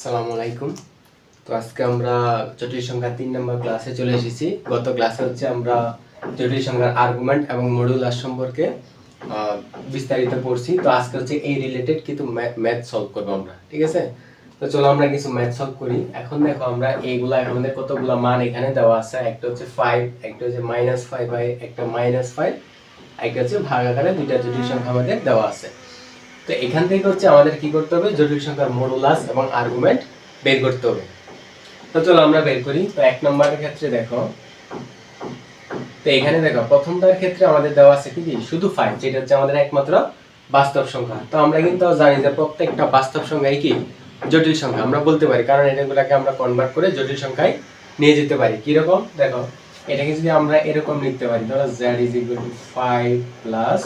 আসসালামু আলাইকুম। তো আজকে আমরা জটিল সংখ্যা তিন নম্বর ক্লাসে চলে এসেছি। গত ক্লাসে হচ্ছে আমরা জটিল সংখ্যার আর্গুমেন্ট এবং মডুলার সম্পর্কে বিস্তারিত পড়ছি। তো আজকে হচ্ছে এই রিলেটেড কিন্তু ম্যাথ সলভ করব আমরা, ঠিক আছে? তো চলো আমরা কিছু ম্যাথ সলভ করি। এখন দেখো আমরা এইগুলা, আমাদের কতগুলা মান এখানে দেওয়া আছে। একটা হচ্ছে ফাইভ একটা হচ্ছে মাইনাস ফাইভ একটা মাইনাস ফাইভ একটা হচ্ছে ভাগ আকারে দুইটা জটিল সংখ্যা আমাদের দেওয়া আছে। তো এখান থেকে হচ্ছে আমাদের কি করতে হবে? জটিল সংখ্যার মডুলাস এবং আর্গুমেন্ট বের করতে হবে। তো চলো আমরা বের করি। তো এক নম্বরের ক্ষেত্রে দেখো, তো এখানে দেখো, প্রথমটার ক্ষেত্রে আমাদের দেওয়া আছে কি? শুধু ফাইভ যেটা হচ্ছে আমাদের একমাত্র বাস্তব সংখ্যা। তো আমরা কিন্তু জানি যে প্রত্যেকটা বাস্তব সংখ্যাই কি? জটিল সংখ্যা। আমরা বলতে পারি, কারণ এটাগুলোকে আমরা কনভার্ট করে জটিল সংখ্যায় নিয়ে যেতে পারি। কীরকম দেখো, এটাকে যদি আমরা এরকম লিখতে পারি, ধরো Z is equal to five plus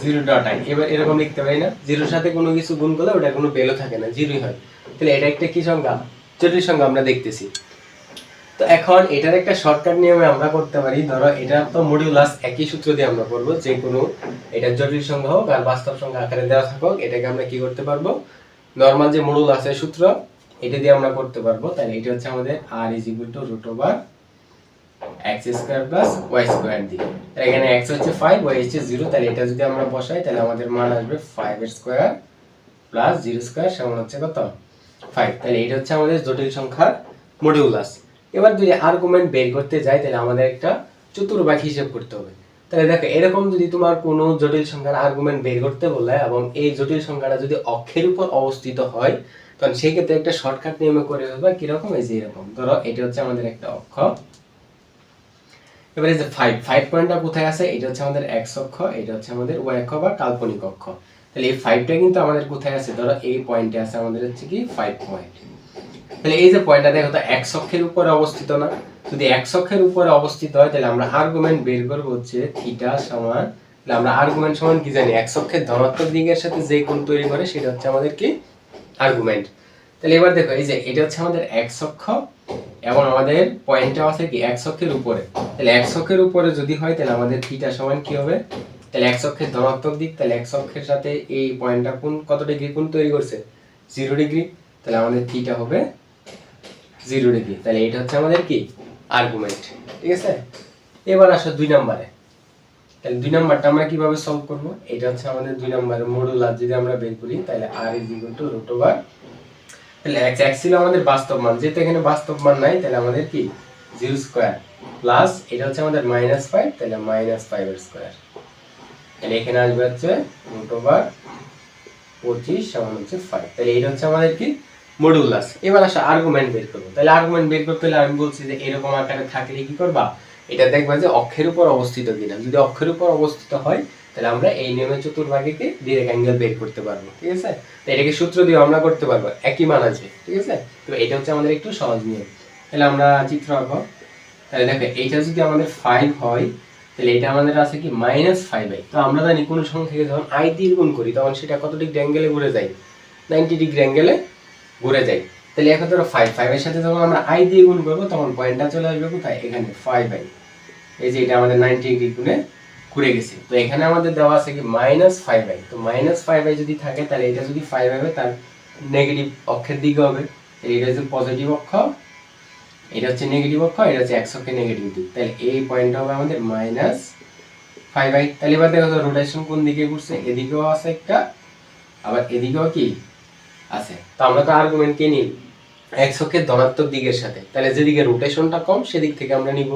zero dot I. এবার এরকম লিখতে পারি না। জিরোর সাথে কোনো কিছু গুণ করলে ওটা কোনো ভ্যালু থাকে না, জিরোই হয়। তাহলে এটা একটা কি সংখ্যা জটিল সংখ্যা আমরা দেখতেছি। তো এখন এটার একটা শর্টকাট নিয়মে আমরা করতে পারি। ধরো এটা তো মডিউলাস একই সূত্র দিয়ে আমরা করব। যে কোনো এটা জটিল সংখ্যা হোক আর বাস্তব সংখ্যা আকারে দেওয়া থাকুক, এটাকে আমরা কি করতে পারব? নর্মাল যে মডিউলাসের সূত্র, এটা দিয়ে আমরা করতে পারব। তাহলে এটা হচ্ছে আমাদের R is equal to root over X square plus Y square দিয়ে। তাহলে এখানে এক্স হচ্ছে ফাইভ ওয়াই হচ্ছে জিরো তাহলে এটা যদি আমরা বসাই, তাহলে আমাদের মান আসবে ফাইভ এর স্কোয়ার প্লাস জিরো স্কোয়ার সমান হচ্ছে কত? ফাইভ তাহলে এটা হচ্ছে আমাদের জটিল সংখ্যার মডিউলাস এবার যদি আর্গুমেন্ট বের করতে যাই, তাহলে আমাদের একটা চতুর্ভাগ হিসেব করতে হবে। তাহলে দেখো, এরকম যদি তোমার কোনো জটিল সংখ্যার আর্গুমেন্ট বের করতে বলে এবং এই জটিল সংখ্যাটা যদি অক্ষের উপর অবস্থিত হয়, তখন সেই ক্ষেত্রে একটা শর্টকাট নিয়মে করে ফেলবা কীরকম? এই যে এরকম। ধরো, এটা হচ্ছে আমাদের একটা অক্ষ। এবারে যে ফাইভ ফাইভ পয়েন্টটা কোথায় আছে? এটা হচ্ছে আমাদের এক্স অক্ষ এটা হচ্ছে আমাদের ওয়াই অক্ষ বা কাল্পনিক অক্ষ। তাহলে এই ফাইভটা কিন্তু আমাদের কোথায় আছে? ধরো এই পয়েন্টে আছে আমাদের হচ্ছে কি ফাইভ পয়েন্ট তাহলে এই যে পয়েন্টটা দেখো, তো এক্স অক্ষের উপরে অবস্থিত না? যদি এক্স অক্ষের উপরে অবস্থিত হয়, তাহলে আমরা আর্গুমেন্ট বের করব হচ্ছে থিটা সমান, তাহলে আমরা আর্গুমেন্ট সমান কি জানি? এক্স অক্ষের ধনাত্মক দিকের সাথে যে কোণ তৈরি করে, সেটা হচ্ছে আমাদের কি? আর্গুমেন্ট তাহলে এবার দেখো, এই যে এটা হচ্ছে আমাদের এক্স অক্ষ এবং আমাদের পয়েন্টটা আছে কি? এক্স অক্ষের উপরে। তাহলে এক্স অক্ষের উপরে যদি হয়, তাহলে আমাদের থিটা সমান কি হবে? তাহলে এক্স অক্ষের ধনাত্মক দিক, তাহলে এক্স অক্ষের সাথে এই পয়েন্টটা কোন, কত ডিগ্রি কোন তৈরি করছে? জিরো ডিগ্রি তাহলে আমাদের থিটা হবে জিরো ডিগ্রি তাহলে এটা হচ্ছে আমাদের কি? আর্গুমেন্ট ঠিক আছে? এবার আসো দুই নম্বরে। তাহলে দুই নাম্বারটা আমরা কীভাবে সলভ করব? এটা হচ্ছে আমাদের দুই নম্বরের মডুলার যদি আমরা বের করি, তাহলে R is equal to root over তাহলে এক্স এক্স ছিল আমাদের বাস্তব মান। যেহেতু এখানে বাস্তব মান নাই, তাহলে আমাদের কি? জিরো স্কোয়ার প্লাস এটা হচ্ছে আমাদের মাইনাস ফাইভ তাহলে মাইনাস স্কোয়ার তাহলে এখানে আসবে হচ্ছে রুট ওভার পঁচিশ সমান হচ্ছে ফাইভ তাহলে এটা হচ্ছে আমাদের কি? মডুলাস এবার আসা আর্গুমেন্ট বের করব। তাহলে আর্গুমেন্ট বের করতে হলে আমি বলছি যে এরকম আকারে থাকলে কি করবা? এটা দেখবা যে অক্ষের উপর অবস্থিত কিনা। যদি অক্ষের উপর অবস্থিত হয় তাহলে আমরা এই নিয়মে চতুর্ভাগকে ডিরেক্ট অ্যাঙ্গেল বের করতে পারব, ঠিক আছে? তো এটাকে সূত্র দিয়ে আমরা করতে পারব, একই মান আছে, ঠিক আছে? তো এটা হচ্ছে আমাদের একটু সহজ নিয়ম। তাহলে আমরা চিত্র আঁকবো। তাহলে দেখো, এইটা যদি আমাদের ফাইভ হয়, তাহলে এটা আমাদের আছে কি মাইনাস ফাইভ আই তো আমরা জানি কোনো সংখ্যাকে যখন আই দিয়ে গুণ করি, তখন সেটা কত ডিগ্রি অ্যাঙ্গেলে ঘুরে যায়? নাইনটি ডিগ্রি অ্যাঙ্গেলে ঘুরে যায়। তাহলে এখন ধরো ফাইভ ফাইভের সাথে যখন আমরা আই দিয়ে গুণ করব, তখন পয়েন্টটা চলে আসবে কোথায়? এখানে ফাইভ আই এই যে এটা আমাদের নাইনটি ডিগ্রি গুণে ঘুরে গেছে। তো এখানে আমাদের দেওয়া আছে কি মাইনাস ফাইভ আই তো মাইনাস ফাইভ আই যদি থাকে, তাহলে এটা যদি ফাইভ হবে, তার নেগেটিভ অক্ষের দিকে হবে। এটা হচ্ছে পজিটিভ অক্ষ, এটা হচ্ছে নেগেটিভ অক্ষ, এটা হচ্ছে একশো অক্ষের নেগেটিভ দিক। তাহলে এই পয়েন্টটা হবে আমাদের মাইনাস ফাইভ আই তাহলে এবার দেখো রোটেশন কোন দিকে ঘুরছে? এদিকেও আছে একটা, আবার এদিকেও কি? আছে। তো আমরা তো আর্গুমেন্ট কে নিই অক্ষের ধনাত্মক দিকের সাথে। তাহলে যেদিকে রোটেশনটা কম, সেদিক থেকে আমরা নিব।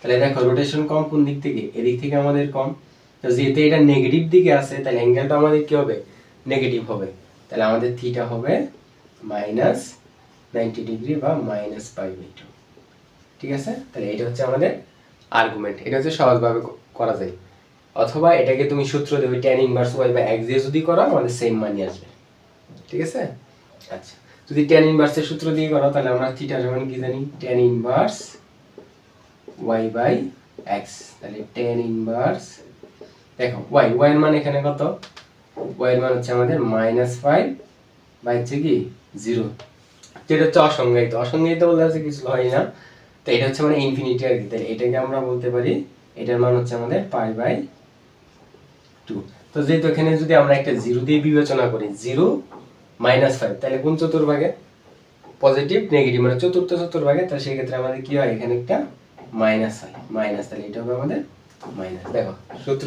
তাহলে দেখো রোটেশন কম কোন দিক থেকে? এদিক থেকে আমাদের কম। তো যেহেতু এটা নেগেটিভ দিকে আছে, তাহলে অ্যাঙ্গেলটা আমাদের কি হবে? নেগেটিভ হবে। তাহলে আমাদের থিটা হবে মাইনাস নাইনটি ডিগ্রি বা মাইনাস ফাইভ টু ঠিক আছে? তাহলে এটা হচ্ছে আমাদের আর্গুমেন্ট এটা হচ্ছে সহজভাবে করা যায়। অথবা এটাকে তুমি সূত্র দেবে ট্যান ইনভার্স ওয়াই বা এক্স দিয়ে যদি করো আমাদের সেম মানি আসবে। ঠিক আছে? আচ্ছা। যদি ট্যান ইনভার্সের সূত্র দিয়ে করো তাহলে আমরা থিটা সমান কি জানি? Tan inverse Y by X তাহলে ট্যান ইনভার্স দেখো ওয়াই ওয়াই এর মান এখানে কত? ওয়াই এর মান হচ্ছে আমাদের মাইনাস ফাইভ বাই হচ্ছে কি? জিরো যেটা হচ্ছে অসংজ্ঞায়িত। অসংজ্ঞায়িত বলতে আছে কিছু হয় না। তো এটা হচ্ছে মানে ইনফিনিটি আর কি। তাহলে এটাকে আমরা বলতে পারি, এটার মান হচ্ছে আমাদের পাই বাই টু তো যেহেতু এখানে যদি আমরা একটা জিরো দিয়ে বিবেচনা করি জিরো মাইনাস ফাইভ তাহলে কোন চতুর্ভাগে? পজিটিভ নেগেটিভ মানে চতুর্থ চতুর্ভাগে, তাহলে সেই ক্ষেত্রে আমাদের কি হয়? এখানে একটা মাইনাস হয় মাইনাস তাহলে এটা হবে আমাদের মাইনাস দেখো, সূত্র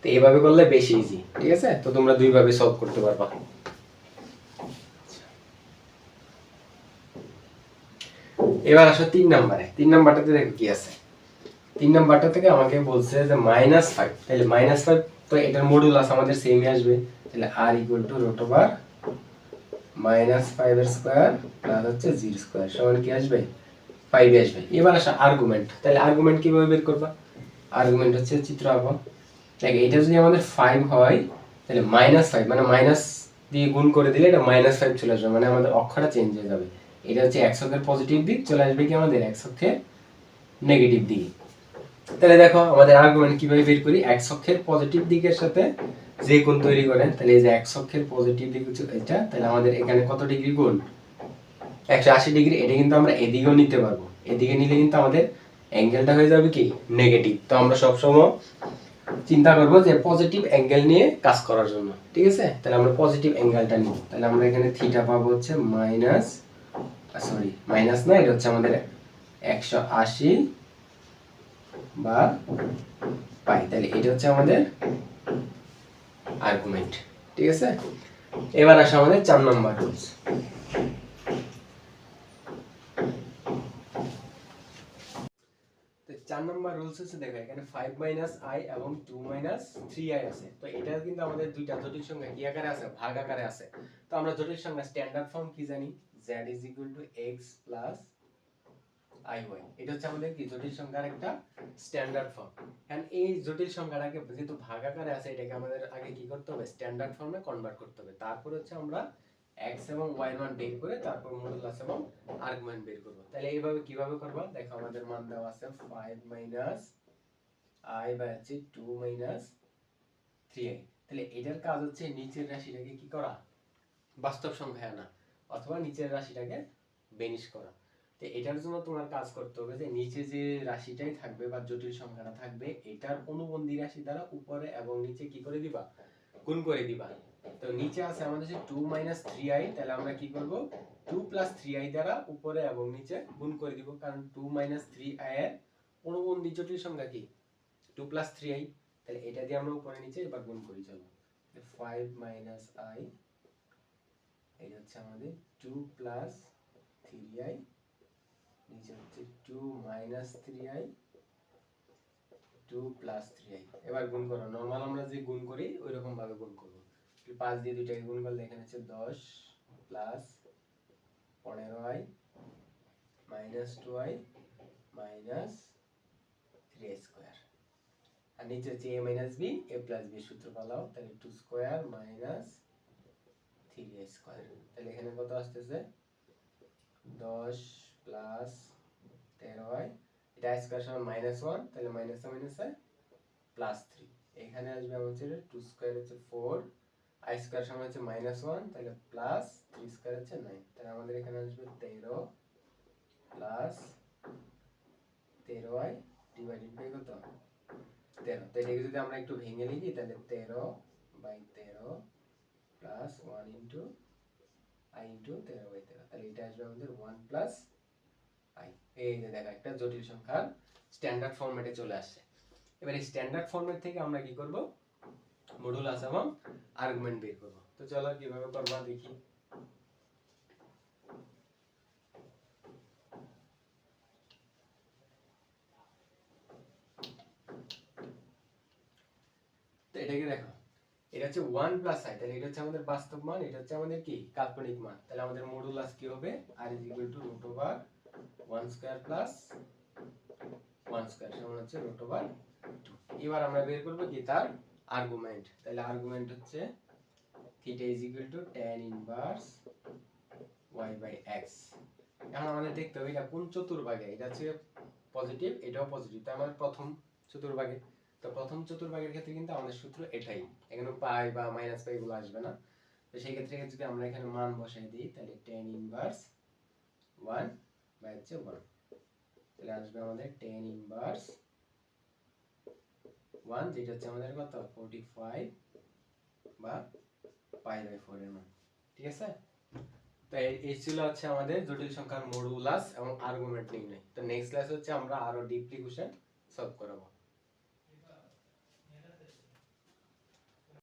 তো এইভাবে করলে বেশি ইজি ঠিক আছে? তো তোমরা দুইভাবে সলভ করতে পারবা। এবার আসো তিন নাম্বারে, তিন নাম্বারটাতে দেখো কি আছে? তিন নাম্বারটা থেকে আমাকে বলছে যে মাইনাস ফাইভ তাহলে মাইনাস ফাইভ তো এটার মডুলাস আমাদের সেমই আসবে, তাহলে R equal to root over minus five এর স্কোয়ার প্লাস হচ্ছে জিরো স্কোয়ার সমান কি আসবে? ফাইভ আসবে। এবার আসা আর্গুমেন্ট তাহলে আর্গুমেন্ট কীভাবে বের করবা? আর্গুমেন্ট হচ্ছে চিত্র আঁকো দেখ, এটা যদি আমাদের ফাইভ হয়, তাহলে মাইনাস ফাইভ মানে মাইনাস দিয়ে গুণ করে দিলে এটা মাইনাস ফাইভ চলে আসবে মানে আমাদের অক্ষরটা চেঞ্জ হয়ে যাবে। এটা হচ্ছে এক অক্ষের পজিটিভ দিক, চলে আসবে কি আমাদের এক অক্ষের নেগেটিভ দিক। তাহলে দেখো, আমাদের আর্গুমেন্ট কীভাবে বের করি? এক অক্ষের পজিটিভ দিকের সাথে যে কোণ তৈরি করেন তাহলে এই যে এক অক্ষের পজিটিভ দিক হচ্ছে এটা, তাহলে আমাদের এখানে কত ডিগ্রি কোণ একশো আশি ডিগ্রি, এটা কিন্তু আমরা এদিকেও নিতে পারব। এদিকে নিলে কিন্তু আমাদের অ্যাঙ্গেলটা হয়ে যাবে কি? নেগেটিভ তো আমরা সবসময় চিন্তা করব যে পজিটিভ অ্যাঙ্গেল নিয়ে কাজ করার জন্য। ঠিক আছে? তাহলে আমরা পজিটিভ অ্যাঙ্গেলটা নিই। তাহলে আমরা এখানে থিটা পাবো হচ্ছে মাইনাস সরি মাইনাস না, এটা হচ্ছে আমাদের একশো আশি বা পাই। তাহলে এটা হচ্ছে আমাদের আর্গুমেন্ট ঠিক আছে? এবার আসে আমাদের চার নম্বর রুলস তো চার হচ্ছে দেখো, এখানে ফাইভ মাইনাস আই এবং টু মাইনাস থ্রি আই আছে। তো এটা কিন্তু আমাদের দুইটা জটিল সংখ্যা, কি আকারে আছে? ভাগ আকারে আছে। তো আমরা জটিল সংখ্যা স্ট্যান্ডার্ড ফর্ম কি জানি? Z is equal to x plus I Y এটা হচ্ছে আমাদের কি? জটিল সংখ্যার একটা স্ট্যান্ডার্ড ফর্ম এন্ড এই জটিল সংখ্যাটাকে যেহেতু ভাগ আকারে আছে, এটাকে আমাদের আগে কি করতে হবে? স্ট্যান্ডার্ড ফর্মে কনভার্ট করতে হবে। তারপর হচ্ছে আমরা x এবং এর মান বের করে তারপর মডুলাস এবং আর্গুমেন্ট বের করব। তাহলে এইভাবে কীভাবে করবা? দেখো আমাদের মান দেওয়া আছে 5 মাইনাস i বাই হচ্ছে 2 মাইনাস 3i তাহলে এটার কাজ হচ্ছে নিচের রাশিটাকে কি করা? বাস্তব সংখ্যায় আনা, অথবা নিচের রাশিটাকে বেনিশ করা। তো এটার জন্য তোমার কাজ করতে হবে যে নিচে যে রাশিটাই থাকবে বা জটিল সংখ্যাটা থাকবে, এটার অনুবন্ধী রাশি দ্বারা উপরে এবং নিচে কি করে দিবা? গুণ করে দিবা। তো নিচে আছে আমাদের যে টু মাইনাস থ্রি আই তাহলে আমরা কি করব? টু প্লাস থ্রি আই দ্বারা উপরে এবং নিচে গুণ করে দিব। কারণ টু মাইনাস থ্রি আই এর অনুবন্ধী জটিল সংখ্যা কি? টু প্লাস থ্রি আই তাহলে এটা দিয়ে আমরা উপরে নিচে এবার গুণ করি, চলো। ফাইভ মাইনাস আই এই হচ্ছে আমাদের টু প্লাস থ্রি আই নিচে হচ্ছে two minus three I two plus three I এবার গুণ করো নর্মাল আমরা যে গুণ করি ওই রকম ভাবে গুণ করব। পাঁচ দিয়ে দুইটাকে গুণ করলে এখানে হচ্ছে দশ প্লাস পনেরো I minus two I minus three square আর নিচে হচ্ছে A minus B A plus B সূত্র পালাও, তাহলে two square minus three square তাহলে এখানে কত আসতেছে? দশ প্লাস তেরো আই, এটা স্কোয়ার সমান মাইনাস ওয়ান তাহলে মাইনাস মাইনাস প্লাস থ্রি এখানে আসবে আমার হচ্ছে টু স্কোয়ার হচ্ছে ফোর আই স্কোয়ার সমান হচ্ছে মাইনাস ওয়ান তাহলে প্লাস থ্রি স্কোয়ার হচ্ছে নাইন তাহলে আমাদের এখানে আসবে তেরো প্লাস তেরো আই ডিভাইডেড বাই কত? তেরো। তো এটাকে যদি আমরা একটু ভেঙে লিখি, তাহলে তেরো বাই তেরো plus one into I into তেরো বাই তেরো। তাহলে এটা আসবে আমাদের ওয়ান প্লাস আই এই যে দেখো, একটা জটিল সংখ্যার স্ট্যান্ডার্ড ফরম্যাটে চলে আসছে। এবার এই স্ট্যান্ডার্ড ফরম্যাট থেকে আমরা কি করব? মডুলাস এবং আর্গুমেন্ট বের করব। তো চলো কীভাবে করবা দেখি। এটাকে দেখো, এটা হচ্ছে ওয়ান প্লাস আই তাহলে এটা হচ্ছে আমাদের বাস্তব মান, এটা হচ্ছে আমাদের কি? কাল্পনিক মান। তাহলে আমাদের মডুলাস কি হবে? R is equal to root over one square plus one square সমান হচ্ছে রুট ওভার এবার আমরা বের করব কি? তার আর্গুমেন্ট তাহলে আর্গুমেন্ট হচ্ছে theta is equal to tan inverse Y by X এখন আমাদের দেখতে হবে এটা কোন চতুর্ভাগে, এটা হচ্ছে পজিটিভ এটাও পজিটিভ তার মানে প্রথম চতুর্ভাগে। তো প্রথম চতুর্ভাগের ক্ষেত্রে কিন্তু আমাদের সূত্র এটাই। এখানে পাই বা মাইনাস পাই এগুলো আসবে না। তো সেই ক্ষেত্রে যদি আমরা এখানে মান বসাই দিই, তাহলে টেন ইনভার্স ওয়ান বাই হচ্ছে ওয়ান তাহলে আসবে আমাদের টেন ইনভার্স ওয়ান যেটা হচ্ছে আমাদের কত? ফোরটি ফাইভ বা পাই বাই ফোর এর মান। ঠিক আছে? তো এই- ছিল হচ্ছে আমাদের জটিল সংখ্যার মডুলাস এবং আর্গুমেন্ট নির্ণয় তো নেক্সট ক্লাস হচ্ছে আমরা আরও ডিপলি কোশ্চেন সলভ করাবো।